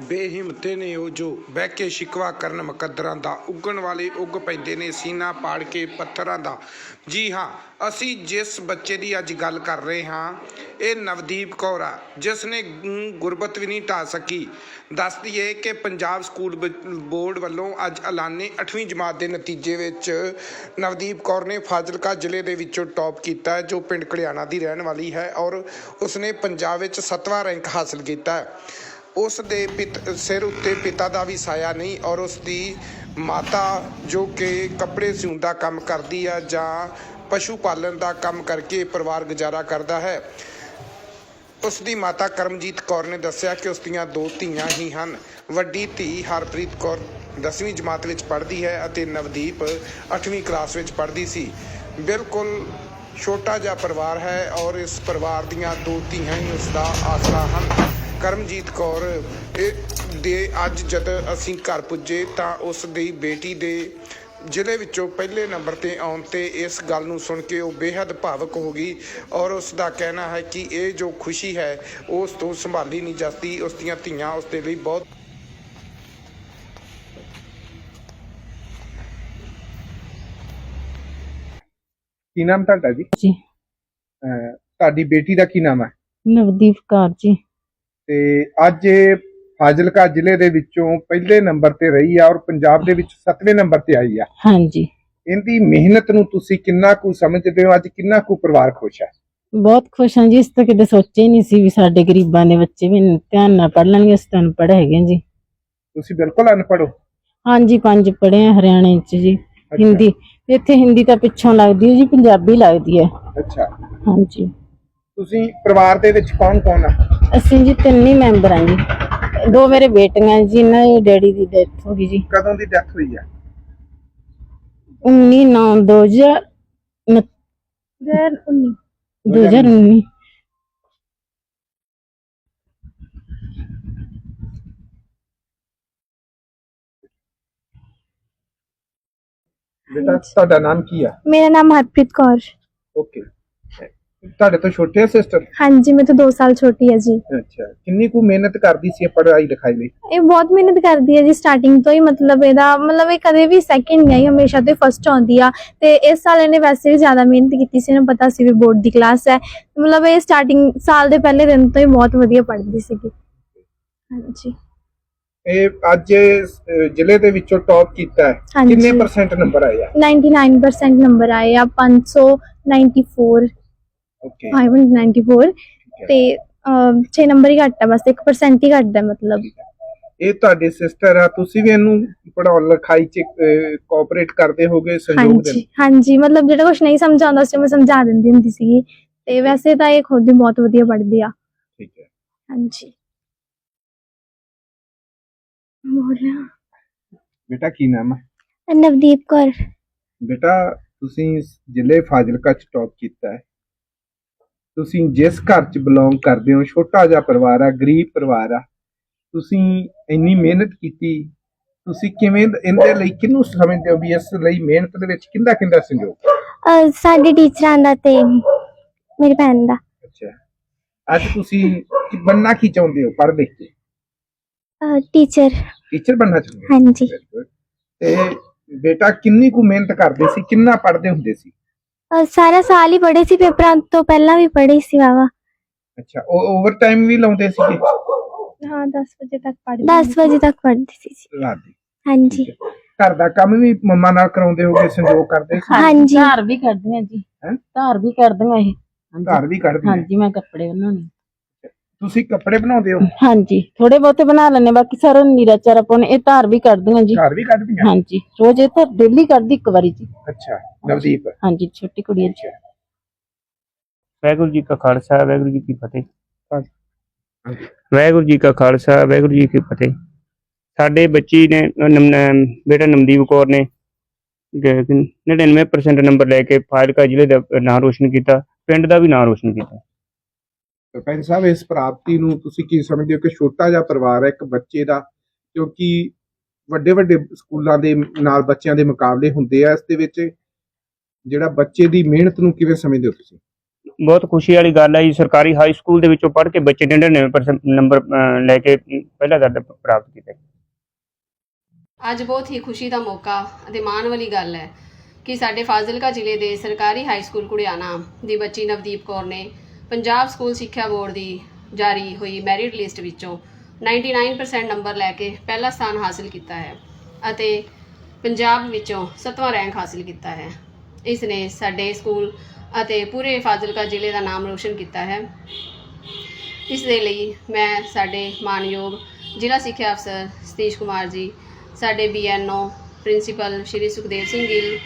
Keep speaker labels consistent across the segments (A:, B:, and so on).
A: ਬੇਹਿੰਮਤੇ ਨੇ ਉਹ ਜੋ ਬਹਿ ਕੇ ਸ਼ਿਕਵਾ ਕਰਨ ਮੁਕੱਦਰਾਂ ਦਾ ਉੱਗਣ ਵਾਲੇ ਉੱਗ ਪੈਂਦੇ ਨੇ, ਸੀਨਾ ਪਾੜ ਕੇ ਪੱਥਰਾਂ ਦਾ। ਜੀ ਹਾਂ, ਅਸੀਂ ਜਿਸ ਬੱਚੇ ਦੀ ਅੱਜ ਗੱਲ ਕਰ ਰਹੇ ਹਾਂ, ਇਹ ਨਵਦੀਪ ਕੌਰ ਆ ਜਿਸ ਨੇ ਗੁਰਬਤ ਵੀ ਨਹੀਂ ਢਾ ਸਕੀ। ਦੱਸ ਦਈਏ ਕਿ ਪੰਜਾਬ ਸਕੂਲ ਬ- ਬੋਰਡ ਵੱਲੋਂ ਅੱਜ ਐਲਾਨੇ 8ਵੀਂ ਜਮਾਤ ਦੇ ਨਤੀਜੇ ਵਿੱਚ ਨਵਦੀਪ ਕੌਰ ਨੇ ਫਾਜ਼ਿਲਕਾ ਜ਼ਿਲ੍ਹੇ ਦੇ ਵਿੱਚੋਂ ਟੌਪ ਕੀਤਾ, ਜੋ ਪਿੰਡ ਕਲਿਆਣਾ ਦੀ ਰਹਿਣ ਵਾਲੀ ਹੈ ਔਰ ਉਸਨੇ ਪੰਜਾਬ ਵਿੱਚ 7ਵਾਂ ਰੈਂਕ ਹਾਸਲ ਕੀਤਾ। ਹੈ ਉਸ ਦੇ ਪਿਤ, ਸਿਰ ਉੱਤੇ ਪਿਤਾ ਦਾ ਵੀ ਸਾਇਆ ਨਹੀਂ ਔਰ ਉਸ ਦੀ ਮਾਤਾ ਜੋ ਕਿ ਕੱਪੜੇ ਸਿਉਣ ਦਾ ਕੰਮ ਕਰਦੀ ਆ ਜਾਂ ਪਸ਼ੂ ਪਾਲਣ ਦਾ ਕੰਮ ਕਰਕੇ ਪਰਿਵਾਰ ਗੁਜ਼ਾਰਾ ਕਰਦਾ ਹੈ। ਉਸ ਦੀ ਮਾਤਾ ਕਰਮਜੀਤ ਕੌਰ ਨੇ ਦੱਸਿਆ ਕਿ ਉਸ ਦੀਆਂ ਦੋ ਧੀਆਂ ਹੀ ਹਨ। ਵੱਡੀ ਧੀ ਹਰਪ੍ਰੀਤ ਕੌਰ 10ਵੀਂ ਜਮਾਤ ਵਿੱਚ ਪੜ੍ਹਦੀ ਹੈ ਅਤੇ ਨਵਦੀਪ 8ਵੀਂ ਕਲਾਸ ਵਿੱਚ ਪੜ੍ਹਦੀ ਸੀ। ਬਿਲਕੁਲ ਛੋਟਾ ਜਿਹਾ ਪਰਿਵਾਰ ਹੈ ਔਰ ਇਸ ਪਰਿਵਾਰ ਦੀਆਂ ਦੋ ਧੀਆਂ ਹੀ ਉਸ ਦਾ ਆਸਰਾ ਹਨ। ਕਰਮਜੀਤ ਕੌਰ ਇਹ ਦੇ ਅੱਜ ਜਦ ਅਸੀਂ ਘਰ ਪੁੱਜੇ ਤਾਂ ਉਸ ਦੀ ਬੇਟੀ ਦੇ ਜ਼ਿਲ੍ਹੇ ਵਿੱਚੋਂ ਪਹਿਲੇ ਨੰਬਰ ਤੇ ਆਉਣ ਤੇ ਇਸ ਗੱਲ ਨੂੰ ਸੁਣ ਕੇ ਉਹ ਬੇहद ਭਾਵਕ ਹੋ ਗਈ ਔਰ ਉਸ ਦਾ ਕਹਿਣਾ ਹੈ ਕਿ ਇਹ ਜੋ ਖੁਸ਼ੀ ਹੈ ਉਸ ਤੋਂ ਸੰਭਾਲੀ ਨਹੀਂ ਜਾਂਦੀ ਉਸ ਦੀਆਂ ਧੀਆਂ ਉਸ ਦੇ ਲਈ ਬਹੁਤ
B: ਕੀ ਨਾਮ ਤੁਹਾਡਾ ਜੀ?
C: ਜੀ।
B: ਅਹ ਤੁਹਾਡੀ ਬੇਟੀ ਦਾ ਕੀ ਨਾਮ ਹੈ?
C: ਨਵਦੀਪ ਕੌਰ ਜੀ।
B: ਤੇ ਅੱਜ ਇਹ ਫਾਜ਼ਿਲਕਾ ਜ਼ਿਲ੍ਹੇ ਦੇ ਵਿੱਚੋਂ ਪਹਿਲੇ ਨੰਬਰ ਤੇ ਰਹੀ ਆ ਔਰ ਪੰਜਾਬ ਦੇ ਵਿੱਚ 7ਵੇਂ ਨੰਬਰ ਤੇ ਆਈ ਆ।
C: ਹਾਂਜੀ।
B: ਇਹਦੀ ਮਿਹਨਤ ਨੂੰ ਤੁਸੀਂ ਕਿੰਨਾ ਕੁ ਸਮਝਦੇ ਹੋ? ਅੱਜ ਕਿੰਨਾ ਕੁ ਪਰਿਵਾਰ ਖੁਸ਼ ਹੈ
C: ਬਹੁਤ ਖੁਸ਼ ਹਾਂ ਜੀ। ਇਸ ਤਾਂ ਕਿਤੇ ਸੋਚਿਆ ਨਹੀਂ ਸੀ ਵੀ ਸਾਡੇ ਗਰੀਬਾਂ ਦੇ ਬੱਚੇ ਵੀ ਧਿਆਨ ਨਾਲ ਪੜ੍ਹ ਲੈਣਗੇ। ਇਸ ਤਰ੍ਹਾਂ ਪੜ੍ਹ ਹੈਗੇ ਜੀ।
B: ਤੁਸੀਂ ਬਿਲਕੁਲ ਅਨਪੜ੍ਹ ਹੋ?
C: ਹਾਂਜੀ ਪੰਜ ਪੜ੍ਹੇ ਆ ਹਰਿਆਣੇ ਚ ਜੀ। ਹਿੰਦੀ। ਇੱਥੇ ਹਿੰਦੀ ਤਾਂ ਪਿੱਛੋਂ ਲੱਗਦੀ ਹੈ ਜੀ ਪੰਜਾਬੀ ਲੱਗਦੀ ਹੈ।
B: ਅੱਛਾ।
C: ਹਾਂਜੀ।
B: ਤੁਸੀਂ ਪਰਿਵਾਰ ਦੇ ਵਿੱਚ ਕੌਣ ਕੌਣ ਆ?
C: ਅਸੀਂ ਜੀ ਤਿੰਨ ਹੀ ਮੈਂਬਰ ਹਾਂ ਜੀ। ਦੋ ਮੇਰੇ ਬੇਟੀਆਂ ਜੀ ਇਹਨਾਂ ਦੇ ਡੈਡੀ ਦੀ ਡੈਥ ਹੋ ਗਈ ਜੀ।
B: ਕਦੋਂ ਦੀ ਡੈਥ ਹੋਈ ਆ?
C: 19 9 2000 2019
B: ਬੇਟਾ ਤੁਹਾਡਾ ਨਾਮ ਕੀ ਆ?
D: ਮੇਰਾ ਨਾਮ ਹਰਪ੍ਰੀਤ ਕੌਰ।
B: ਓਕੇ ਤੁਹਾਡੇ ਤੋਂ ਛੋਟੇ ਸਿਸਟਰ
D: ਹਾਂਜੀ ਮੈਂ ਤਾਂ 2 ਸਾਲ ਛੋਟੀ ਹੈ ਜੀ।
B: ਅੱਛਾ ਕਿੰਨੀ ਕੁ ਮਿਹਨਤ ਕਰਦੀ ਸੀ ਇਹ ਪੜ੍ਹਾਈ ਲਿਖਾਈ ਲਈ?
D: ਇਹ ਬਹੁਤ ਮਿਹਨਤ ਕਰਦੀ ਹੈ ਜੀ ਸਟਾਰਟਿੰਗ ਤੋਂ ਹੀ ਮਤਲਬ ਇਹਦਾ ਮਤਲਬ ਇਹ ਕਦੇ ਵੀ ਸੈਕਿੰਡ ਨਹੀਂ ਆਈ ਹਮੇਸ਼ਾ ਤੇ ਫਸਟ ਆਉਂਦੀ ਆ। ਤੇ ਇਸ ਸਾਲ ਇਹਨੇ ਵੈਸੇ ਵੀ ਜ਼ਿਆਦਾ ਮਿਹਨਤ ਕੀਤੀ ਸੀ ਇਹਨੂੰ ਪਤਾ ਸੀ ਵੀ ਬੋਰਡ ਦੀ ਕਲਾਸ ਹੈ। ਮਤਲਬ ਇਹ ਸਟਾਰਟਿੰਗ ਸਾਲ ਦੇ ਪਹਿਲੇ ਦਿਨ ਤੋਂ ਹੀ ਬਹੁਤ ਵਧੀਆ ਪੜ੍ਹਦੀ ਸੀਗੀ। ਹਾਂਜੀ।
B: ਇਹ ਅੱਜ ਅਹ, ਜ਼ਿਲ੍ਹੇ ਦੇ ਵਿੱਚੋਂ ਟੌਪ ਕੀਤਾ ਹੈ।
D: ਹਾਂਜੀ।
B: ਕਿੰਨੇ ਪਰਸੈਂਟ ਨੰਬਰ ਆਏ ਆ?
D: 99% ਨੰਬਰ ਆਏ ਆ 594
B: ਓਕੇ
D: 594 ਤੇ 6 ਨੰਬਰ ਹੀ ਘੱਟ ਆ ਬਸ 1% ਹੀ ਘੱਟ ਹੈ ਮਤਲਬ।
B: ਇਹ ਤੁਹਾਡੇ ਸਿਸਟਰ ਆ ਤੁਸੀਂ ਵੀ ਇਹਨੂੰ ਪੜਾਉਣ ਲਿਖਾਈ ਚ ਕੋਆਪਰੇਟ ਕਰਦੇ ਹੋਗੇ ਸਹਿਯੋਗ
D: ਹਾਂਜੀ
B: ਦੇ
D: ਹਾਂਜੀ ਮਤਲਬ ਜਿਹੜਾ ਕੁਝ ਨਹੀਂ ਸਮਝ ਆਉਂਦਾ ਸੀ ਮੈਂ ਸਮਝਾ ਦਿੰਦੀ ਹੁੰਦੀ ਸੀਗੀ। ਤੇ ਵੈਸੇ ਤਾਂ ਇਹ ਖੁਦ ਹੀ ਬਹੁਤ ਵਧੀਆ ਪੜ੍ਹਦੀ ਆ।
B: ਠੀਕ ਹੈ
D: ਹਾਂਜੀ। ਬੋਲਿਆ
B: ਬੇਟਾ ਕੀ ਨਾਮ ਹੈ
D: ਨਵਦੀਪ ਕੌਰ।
B: ਬੇਟਾ ਤੁਸੀਂ ਜ਼ਿਲ੍ਹੇ ਫਾਜ਼ਿਲਕਾ ਚ ਟੌਪ ਕੀਤਾ ਹੈ। ਤੁਸੀਂ ਜਿਸ ਘਰ ਚ ਬਿਲੋਂਗ ਕਰਦੇ ਹੋ ਛੋਟਾ ਜਿਹਾ ਪਰਿਵਾਰ ਆ ਗਰੀਬ ਪਰਿਵਾਰ ਆ ਤੁਸੀਂ ਇੰਨੀ ਮਿਹਨਤ ਕੀਤੀ ਤੁਸੀਂ ਕਿਵੇਂ ਇਹਦੇ ਲਈ ਕਿਹਨੂੰ ਸਮਝਦੇ ਹੋ ਵੀ ਇਸ ਲਈ ਮਿਹਨਤ ਦੇ ਵਿੱਚ ਕਿੰਦਾ ਕਿੰਦਾ ਸੰਯੋਗ?
D: ਸਾਡੇ ਟੀਚਰਾਂ ਦਾ ਤੇ ਮੇਰੀ ਭੈਣ ਦਾ।
B: ਅੱਛਾ। ਅੱਜ ਤੁਸੀਂ ਕੀ ਬੰਨਾ ਕੀ ਚਾਹੁੰਦੇ ਹੋ ਪੜ੍ਹ ਲਿਖ ਕੇ?
D: ਟੀਚਰ।
B: ਟੀਚਰ ਬਣਨਾ ਚਾਹੁੰਦੇ ਹੋ?
D: ਹਾਂਜੀ।
B: Very good. ਤੇ ਬੇਟਾ ਕਿੰਨੀ ਕੁ ਮਿਹਨਤ ਕਰਦੇ ਸੀ ਕਿੰਨਾ ਪੜ੍ਹਦੇ ਹੁੰਦੇ ਸੀ?
D: ਸਾਰਾ ਸਾਲ ਹੀ ਪੜ੍ਹੇ ਸੀ ਪੇਪਰਾਂ ਤੋਂ ਪਹਿਲਾਂ ਵੀ ਪੜ੍ਹੇ ਸੀ ਵਾਵਾ
B: ਅੱਛਾ ਉਹ ਓਵਰ ਟਾਈਮ ਵੀ ਲਾਉਂਦੇ ਸੀਗੇ?
D: ਹਾਂ 10 ਵਜੇ ਤੱਕ ਪੜ੍ਹਦੇ 10 ਵਜੇ ਤੱਕ ਪੜ੍ਹਦੀ ਸੀ
B: ਰਾਤ ਦੀ।
D: ਹਾਂਜੀ।
B: ਘਰ ਦਾ ਕੰਮ ਵੀ ਮੰਮਾ ਨਾਲ ਕਰਾਉਂਦੇ ਹੋਗੇ ਸੰਯੋਗ ਕਰਦੇ ਸੀ?
D: ਹਾਂਜੀ।
C: ਧਾਰ ਵੀ ਕੱਢਦੀਆਂ ਜੀ।
B: ਹੈਂ?
C: ਧਾਰ ਵੀ ਕਰਦੀਆਂ ਇਹ। ਹਾਂਜੀ।
B: ਘਰ ਵੀ ਕੱਢਦੇ
C: ਹਾਂਜੀ ਮੈਂ ਕੱਪੜੇ ਬਣਾਉਣੇ
B: ਤੁਸੀਂ ਕੱਪੜੇ ਬਣਾਉਂਦੇ ਹੋ?
C: ਹਾਂਜੀ ਥੋੜੇ ਬਹੁਤੇ ਬਣਾ ਲੈਣੇ ਬਾਕੀ ਸਾਰਾ ਨੀਰਾ ਚਾਰਾ ਪਾਉਣੇ ਇਹ ਧਾਰ ਵੀ ਕੱਢਦੀਆਂ ਜੀ।
B: ਘਰ ਵੀ ਕੱਢਦੀਆਂ?
C: ਹਾਂਜੀ ਰੋਜ਼ ਇਹ ਤਾਂ ਡੇਲੀ ਕਰਦੀ ਇੱਕ ਵਾਰੀ ਜੀ।
B: ਅੱਛਾ ਨਵਦੀਪ।
C: ਹਾਂਜੀ ਛੋਟੀ ਕੁੜੀ ਹੈ ਜੀ।
E: ਵਾਹਿਗੁਰੂ ਜੀ ਕਾ ਖਾਲਸਾ ਵਾਹਿਗੁਰੂ ਜੀ ਕੀ ਫਤਿਹ।
B: ਹਾਂਜੀ।
E: ਵਾਹਿਗੁਰੂ ਜੀ ਕਾ ਖਾਲਸਾ ਵਾਹਿਗੁਰੂ ਜੀ ਕੀ ਫਤਿਹ। ਸਾਡੇ ਬੱਚੀ ਨੇ ਅਹ, ਨਮ- ਨਮ- ਬੇਟਾ ਨਮਦੀਪ ਕੌਰ ਨੇ ਗ- 99% ਨੰਬਰ ਲੈ ਕੇ ਫਾਜ਼ਿਲਕਾ ਜ਼ਿਲ੍ਹੇ ਦਾ ਨਾਂ ਰੋਸ਼ਨ ਕੀਤਾ। ਪਿੰਡ ਦਾ ਵੀ ਨਾਂ ਰੋਸ਼ਨ ਕੀਤਾ।
B: ਸਰਪੰਚ ਸਾਹਿਬ ਇਸ ਪ੍ਰਾਪਤੀ ਨੂੰ ਤੁਸੀਂ ਕੀ ਸਮਝਦੇ ਹੋ ਕਿ ਛੋਟਾ ਜਿਹਾ ਪਰਿਵਾਰ ਹੈ ਇੱਕ ਬੱਚੇ ਦਾ? ਕਿਉਂਕਿ ਵੱਡੇ ਵੱਡੇ ਸਕੂਲਾਂ ਦੇ ਨਾਲ ਬੱਚਿਆਂ ਦੇ ਮੁਕਾਬਲੇ ਹੁੰਦੇ ਆ ਇਸ ਦੇ ਵਿੱਚ ਜਿਹੜਾ ਬੱਚੇ ਦੀ ਮਿਹਨਤ ਨੂੰ ਕਿਵੇਂ ਸਮਝਦੇ ਹੋ ਤੁਸੀਂ?
E: ਬਹੁਤ ਖੁਸ਼ੀ ਵਾਲੀ ਗੱਲ ਹੈ ਜੀ ਸਰਕਾਰੀ ਹਾਈ ਸਕੂਲ ਦੇ ਵਿੱਚੋਂ ਪੜ੍ਹ ਕੇ ਬੱਚੇ 99% ਨੰਬਰ ਲੈ ਕੇ ਪਹਿਲਾ ਦਰਜਾ ਪ੍ਰਾਪਤ ਕੀਤਾ।
F: ਅੱਜ ਬਹੁਤ ਹੀ ਖੁਸ਼ੀ ਦਾ ਮੌਕਾ ਅਤੇ ਮਾਣ ਵਾਲੀ ਗੱਲ ਹੈ ਕਿ ਸਾਡੇ ਫਾਜ਼ਿਲਕਾ ਜ਼ਿਲ੍ਹੇ ਦੇ ਸਰਕਾਰੀ ਹਾਈ ਸਕੂਲ ਕੁੜਿਆਣਾ ਦੀ ਬੱਚੀ ਨਵਦੀਪ ਕੌਰ ਨੇ ਪੰਜਾਬ ਸਕੂਲ ਸਿੱਖਿਆ ਬੋਰਡ ਦੀ ਜਾਰੀ ਹੋਈ ਮੈਰਿਟ ਲਿਸਟ ਵਿੱਚੋਂ 99% ਨੰਬਰ ਲੈ ਕੇ ਪਹਿਲਾ ਸਥਾਨ ਹਾਸਲ ਕੀਤਾ ਹੈ ਅਤੇ ਪੰਜਾਬ ਵਿੱਚੋਂ 7ਵਾਂ ਰੈਂਕ ਹਾਸਲ ਕੀਤਾ ਹੈ। ਇਸ ਨੇ ਸਾਡੇ ਸਕੂਲ ਅਤੇ ਪੂਰੇ ਫਾਜ਼ਿਲਕਾ ਜ਼ਿਲ੍ਹੇ ਦਾ ਨਾਮ ਰੋਸ਼ਨ ਕੀਤਾ ਹੈ। ਇਸ ਦੇ ਲਈ ਮੈਂ ਸਾਡੇ ਮਾਨਯੋਗ ਜ਼ਿਲ੍ਹਾ ਸਿੱਖਿਆ ਅਫਸਰ ਸਤੀਸ਼ ਕੁਮਾਰ ਜੀ, ਸਾਡੇ ਬੀਐਨਓ ਪ੍ਰਿੰਸੀਪਲ ਸ਼੍ਰੀ ਸੁਖਦੇਵ ਸਿੰਘ ਗਿੱਲ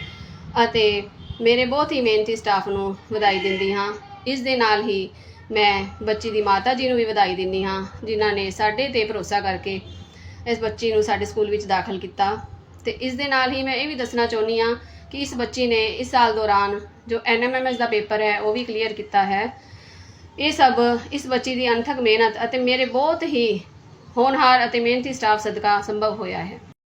F: ਅਤੇ ਮੇਰੇ ਬਹੁਤ ਹੀ ਮਿਹਨਤੀ ਸਟਾਫ ਨੂੰ ਵਧਾਈ ਦਿੰਦੀ ਹਾਂ। ਇਸ ਦੇ ਨਾਲ ਹੀ ਮੈਂ ਬੱਚੀ ਦੀ ਮਾਤਾ ਜੀ ਨੂੰ ਵੀ ਵਧਾਈ ਦਿੰਦੀ ਹਾਂ, ਜਿਨ੍ਹਾਂ ਨੇ ਸਾਡੇ ਤੇ ਭਰੋਸਾ ਕਰਕੇ ਇਸ ਬੱਚੀ ਨੂੰ ਸਾਡੇ ਸਕੂਲ ਵਿੱਚ ਦਾਖਲ ਕੀਤਾ। ਤੇ ਇਸ ਦੇ ਨਾਲ ਹੀ ਮੈਂ ਇਹ ਵੀ ਦੱਸਣਾ ਚਾਹੁੰਦੀ ਹਾਂ ਕਿ ਇਸ ਬੱਚੀ ਨੇ ਇਸ ਸਾਲ ਦੌਰਾਨ ਜੋ ਐਨਐਮਐਮਐਸ ਦਾ ਪੇਪਰ ਹੈ, ਉਹ ਵੀ ਕਲੀਅਰ ਕੀਤਾ ਹੈ। ਇਹ ਸਭ ਇਸ ਬੱਚੀ ਦੀ ਅਣਥਕ ਮਿਹਨਤ ਅਤੇ ਮੇਰੇ ਬਹੁਤ ਹੀ ਹੋਣਹਾਰ ਅਤੇ ਮਿਹਨਤੀ ਸਟਾਫ ਸਦਕਾ ਸੰਭਵ ਹੋਇਆ ਹੈ।